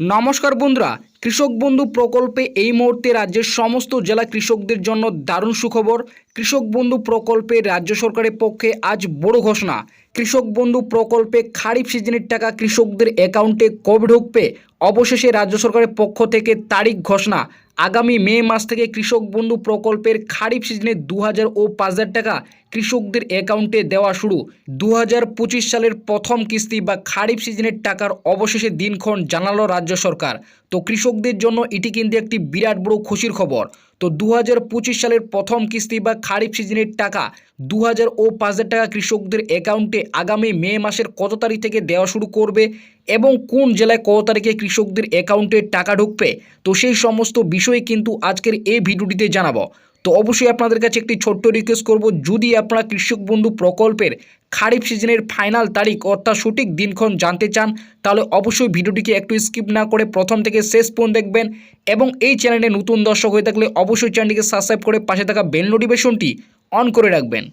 নমস্কার বন্ধুরা, কৃষক বন্ধু প্রকল্পে এই মুহূর্তে রাজ্যের সমস্ত জেলা কৃষকদের জন্য দারুণ সুখবর। কৃষক বন্ধু প্রকল্পে রাজ্য সরকারের পক্ষে আজ বড় ঘোষণা। কৃষক বন্ধু প্রকল্পে খারিফ সিজনের টাকা কৃষকদের অ্যাকাউন্টে কবে ঢুকবে? অবশেষে রাজ্য সরকারের পক্ষ থেকে তারিখ ঘোষণা। আগামী মে মাস থেকে কৃষক বন্ধু প্রকল্পের খারিফ সিজনে দু হাজার ও পাঁচ হাজার টাকা কৃষকদের অ্যাকাউন্টে দেওয়া শুরু। দু হাজার পঁচিশ সালের প্রথম কিস্তি বা খারিফ সিজনের টাকার অবশেষে দিনক্ষণ জানালো রাজ্য সরকার। তো কৃষকদের জন্য এটি কিন্তু একটি বিরাট বড় খুশির খবর। তো দু হাজার পঁচিশ সালের প্রথম কিস্তি বা খারিফ সিজনের টাকা দু হাজার ও পাঁচ হাজার টাকা কৃষকদের অ্যাকাউন্টে আগামী মে মাসের কত তারিখ থেকে দেওয়া শুরু করবে এবং কোন জেলায় কত তারিখে কৃষকদের অ্যাকাউন্টে টাকা ঢুকবে? তো সেই সমস্ত বিষয় কিন্তু আজকের এই ভিডিওটিতে জানাব। তো অবশ্যই আপনাদের কাছে একটি ছোট্ট রিকোয়েস্ট করব, যদি আপনারা কৃষক বন্ধু প্রকল্পের খারিফ সিজনের ফাইনাল তারিখ অর্থাৎ সঠিক দিনক্ষণ জানতে চান, তাহলে অবশ্যই ভিডিওটিকে একটু স্কিপ না করে প্রথম থেকে শেষ পর্যন্ত দেখবেন এবং এই চ্যানেলে নতুন দর্শক হয়ে থাকলে অবশ্যই চ্যানেলটিকে সাবস্ক্রাইব করে পাশে থাকা বেল নোটিফিকেশনটি অন করে রাখবেন।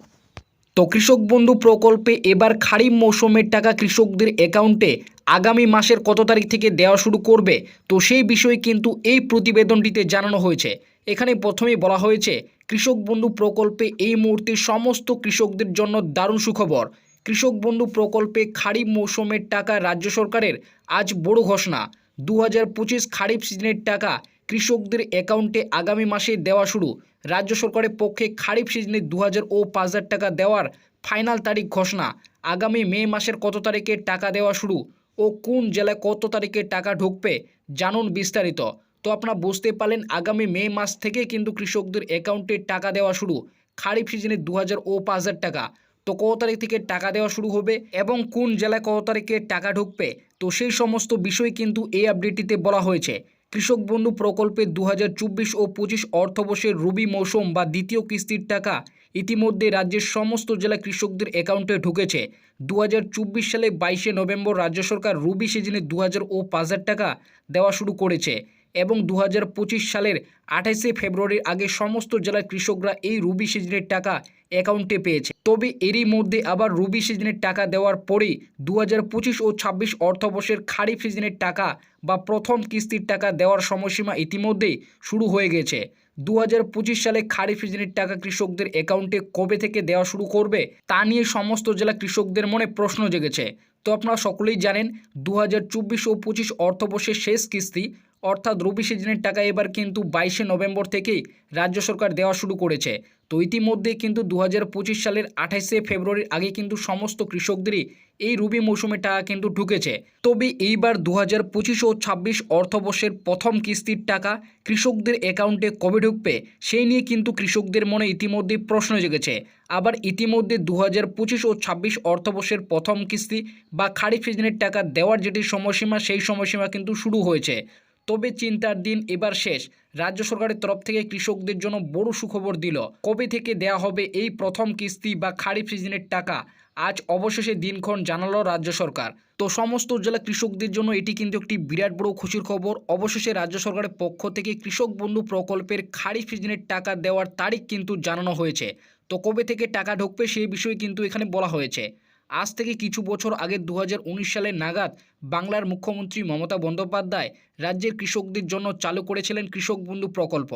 তো কৃষক বন্ধু প্রকল্পে এবার খারিফ মৌসুমের টাকা কৃষকদের অ্যাকাউন্টে আগামী মাসের কত তারিখ থেকে দেওয়া শুরু করবে? তো সেই বিষয়ে কিন্তু এই প্রতিবেদনটিতে জানানো হয়েছে। এখানে প্রথমেই বলা হয়েছে, কৃষক বন্ধু প্রকল্পে এই মুহূর্তে সমস্ত কৃষকদের জন্য দারুণ সুখবর। কৃষক বন্ধু প্রকল্পে খারিফ মৌসুমের টাকা রাজ্য সরকারের আজ বড় ঘোষণা। দু হাজার পঁচিশ খারিফ সিজনের টাকা কৃষকদের অ্যাকাউন্টে আগামী মাসে দেওয়া শুরু। রাজ্য সরকারের পক্ষে খারিফ সিজনে দু হাজার ও পাঁচ হাজার টাকা দেওয়ার ফাইনাল তারিখ ঘোষণা। আগামী মে মাসের কত তারিখে টাকা দেওয়া শুরু ও কোন জেলায় কত তারিখে টাকা ঢুকবে জানুন বিস্তারিত। তো আপনারা বুঝতে পারলেন, আগামী মে মাস থেকে কিন্তু কৃষকদের অ্যাকাউন্টে টাকা দেওয়া শুরু। খারিফ সিজনে দু হাজার ও পাঁচ হাজার টাকা। তো কত তারিখ থেকে টাকা দেওয়া শুরু হবে এবং কোন জেলায় কত তারিখে টাকা ঢুকবে? তো সেই সমস্ত বিষয় কিন্তু এই আপডেটটিতে বলা হয়েছে। কৃষক বন্ধু প্রকল্পে দু হাজার চব্বিশ ও পঁচিশ অর্থবর্ষের রবি মৌসুম বা দ্বিতীয় কিস্তির টাকা ইতিমধ্যে রাজ্যের সমস্ত জেলা কৃষকদের অ্যাকাউন্টে ঢুকেছে। দু হাজার চব্বিশ সালে বাইশে নভেম্বর রাজ্য সরকার রবি সিজনে দু হাজার ও পাঁচ হাজার টাকা দেওয়া শুরু করেছে এবং দু হাজার পঁচিশ সালের আঠাইশে ফেব্রুয়ারির আগে সমস্ত জেলার কৃষকরা এই রবি সিজনের টাকা অ্যাকাউন্টে পেয়েছে। তবে এরই মধ্যে আবার রবি সিজনের টাকা দেওয়ার পরেই দু ও ছাব্বিশ অর্থবর্ষের খারিফ সিজনের টাকা বা প্রথম কিস্তির টাকা দেওয়ার সময়সীমা ইতিমধ্যেই শুরু হয়ে গেছে। দু হাজার পঁচিশ সালে খারিফ সিজনের টাকা কৃষকদের অ্যাকাউন্টে কবে থেকে দেওয়া শুরু করবে তা নিয়ে সমস্ত জেলা কৃষকদের মনে প্রশ্ন জেগেছে। তো আপনারা সকলেই জানেন দু হাজার চব্বিশ ও পঁচিশ অর্থবর্ষের শেষ কিস্তি অর্থাৎ রবি সিজনের টাকা এবার কিন্তু বাইশে নভেম্বর থেকেই রাজ্য সরকার দেওয়া শুরু করেছে। তো ইতিমধ্যে কিন্তু দু হাজার পঁচিশ সালের আঠাইশে ফেব্রুয়ারির আগে কিন্তু সমস্ত কৃষকদেরই এই রবি মৌসুমে টাকা কিন্তু ঢুকেছে। তবে এইবার দু হাজার পঁচিশ ও ছাব্বিশ অর্থবর্ষের প্রথম কিস্তির টাকা কৃষকদের অ্যাকাউন্টে কবে ঢুকবে, সেই নিয়ে কিন্তু কৃষকদের মনে ইতিমধ্যে প্রশ্ন জেগেছে। আবার ইতিমধ্যে দু হাজার পঁচিশ ও ছাব্বিশ অর্থবর্ষের প্রথম কিস্তি বা খারিফ সিজনের টাকা দেওয়ার যেটি সময়সীমা, সেই সময়সীমা কিন্তু শুরু হয়েছে। তবে চিন্তার দিন এবার শেষ। রাজ্য সরকারের তরফ থেকে কৃষকদের জন্য বড় সুখবর দিল। কবে থেকে দেয়া হবে এই প্রথম কিস্তি বা খারিফ সিজনের টাকা, আজ অবশেষে দিনক্ষণ জানালো রাজ্য সরকার। তো সমস্ত জেলা কৃষকদের জন্য এটি কিন্তু একটি বিরাট বড় খুশির খবর। অবশেষে রাজ্য সরকারের পক্ষ থেকে কৃষক বন্ধু প্রকল্পের খারিফ সিজনের টাকা দেওয়ার তারিখ কিন্তু জানানো হয়েছে। তো কবে থেকে টাকা ঢুকবে সেই বিষয়ে কিন্তু এখানে বলা হয়েছে। আজ থেকে কিছু বছর আগে দু হাজার উনিশ সালে নাগাদ বাংলার মুখ্যমন্ত্রী মমতা বন্দ্যোপাধ্যায় রাজ্যের কৃষকদের জন্য চালু করেছিলেন কৃষক বন্ধু প্রকল্প।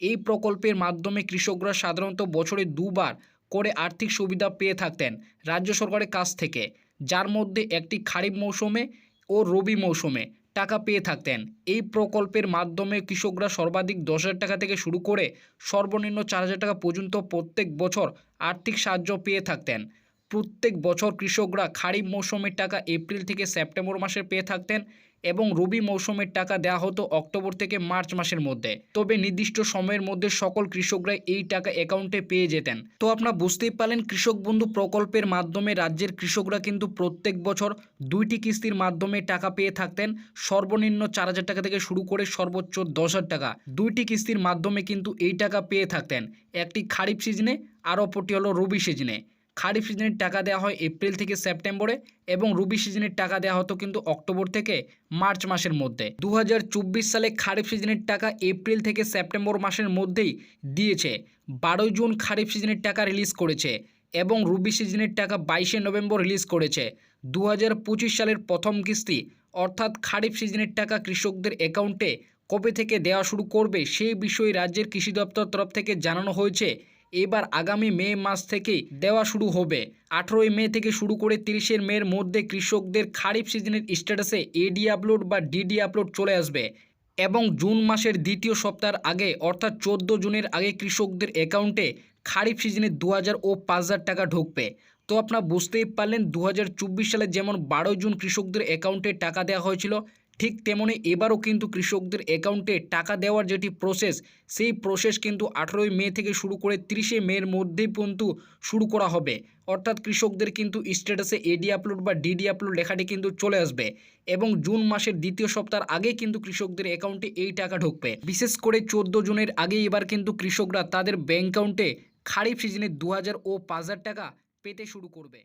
এই প্রকল্পের মাধ্যমে কৃষকরা সাধারণত বছরে দুবার করে আর্থিক সুবিধা পেয়ে থাকতেন রাজ্য সরকারের কাছ থেকে, যার মধ্যে একটি খারিফ মৌসুমে ও রবি মৌসুমে টাকা পেয়ে থাকতেন। এই প্রকল্পের মাধ্যমে কৃষকরা সর্বাধিক দশ হাজার টাকা থেকে শুরু করে সর্বনিম্ন চার হাজার টাকা পর্যন্ত প্রত্যেক বছর আর্থিক সাহায্য পেয়ে থাকতেন। প্রত্যেক বছর কৃষকরা খারিফ মৌসুমের টাকা এপ্রিল থেকে সেপ্টেম্বর মাসে পেয়ে থাকতেন এবং রবি মৌসুমের টাকা দেওয়া হতো অক্টোবর থেকে মার্চ মাসের মধ্যে। তবে নির্দিষ্ট সময়ের মধ্যে সকল কৃষকরা এই টাকা অ্যাকাউন্টে পেয়ে যেতেন। তো আপনারা বুঝতেই পারলেন, কৃষক বন্ধু প্রকল্পের মাধ্যমে রাজ্যের কৃষকরা কিন্তু প্রত্যেক বছর দুইটি কিস্তির মাধ্যমে টাকা পেয়ে থাকতেন। সর্বনিম্ন চার হাজার টাকা থেকে শুরু করে সর্বোচ্চ দশ হাজার টাকা দুইটি কিস্তির মাধ্যমে কিন্তু এই টাকা পেয়ে থাকতেন। একটি খারিফ সিজনে আর অপরটি হলো রবি সিজনে। খারিফ সিজনের টাকা দেওয়া হয় এপ্রিল থেকে সেপ্টেম্বরে এবং রবি সিজনের টাকা দেওয়া হতো কিন্তু অক্টোবর থেকে মার্চ মাসের মধ্যে। দু হাজার চব্বিশ সালে খারিফ সিজনের টাকা এপ্রিল থেকে সেপ্টেম্বর মাসের মধ্যেই দিয়েছে। বারোই জুন খারিফ সিজনের টাকা রিলিজ করেছে এবং রুবি সিজনের টাকা বাইশে নভেম্বর রিলিজ করেছে। দু হাজার পঁচিশ সালের প্রথম কিস্তি, অর্থাৎ খারিফ সিজনের টাকা কৃষকদের অ্যাকাউন্টে কবে থেকে দেওয়া শুরু করবে সেই বিষয়ে রাজ্যের কৃষি দপ্তর তরফ থেকে জানানো হয়েছে এবার আগামী মে মাস থেকেই দেওয়া শুরু হবে। আঠেরোই মে থেকে শুরু করে তিরিশের মের মধ্যে কৃষকদের খারিফ সিজনের স্ট্যাটাসে এডি আপলোড বা ডিডি আপলোড চলে আসবে এবং জুন মাসের দ্বিতীয় সপ্তাহের আগে অর্থাৎ চোদ্দ জুনের আগে কৃষকদের অ্যাকাউন্টে খারিফ সিজনে দু হাজার ও পাঁচ হাজার টাকা ঢুকবে। তো আপনারা বুঝতেই পারলেন দু হাজার চব্বিশ সালে যেমন বারো জুন কৃষকদের অ্যাকাউন্টে টাকা দেওয়া হয়েছিল ঠিক তেমনি এবারও কিন্তু কৃষকদের অ্যাকাউন্টে টাকা দেওয়ার যেটি প্রসেস সেই প্রসেস কিন্তু আঠেরোই মে থেকে শুরু করে তিরিশে মের মধ্যেই কিন্তু শুরু করা হবে। অর্থাৎ কৃষকদের কিন্তু স্ট্যাটাসে এডি আপলোড বা ডিডি আপলোড লেখাটি কিন্তু চলে আসবে এবং জুন মাসের দ্বিতীয় সপ্তাহের আগে কিন্তু কৃষকদের অ্যাকাউন্টে এই টাকা ঢুকবে। বিশেষ করে চোদ্দ জুনের আগে এবার কিন্তু কৃষকরা তাদের ব্যাঙ্ক অ্যাকাউন্টে খারিফ সিজনে দু হাজার ও পাঁচ হাজার টাকা পেতে শুরু করবে।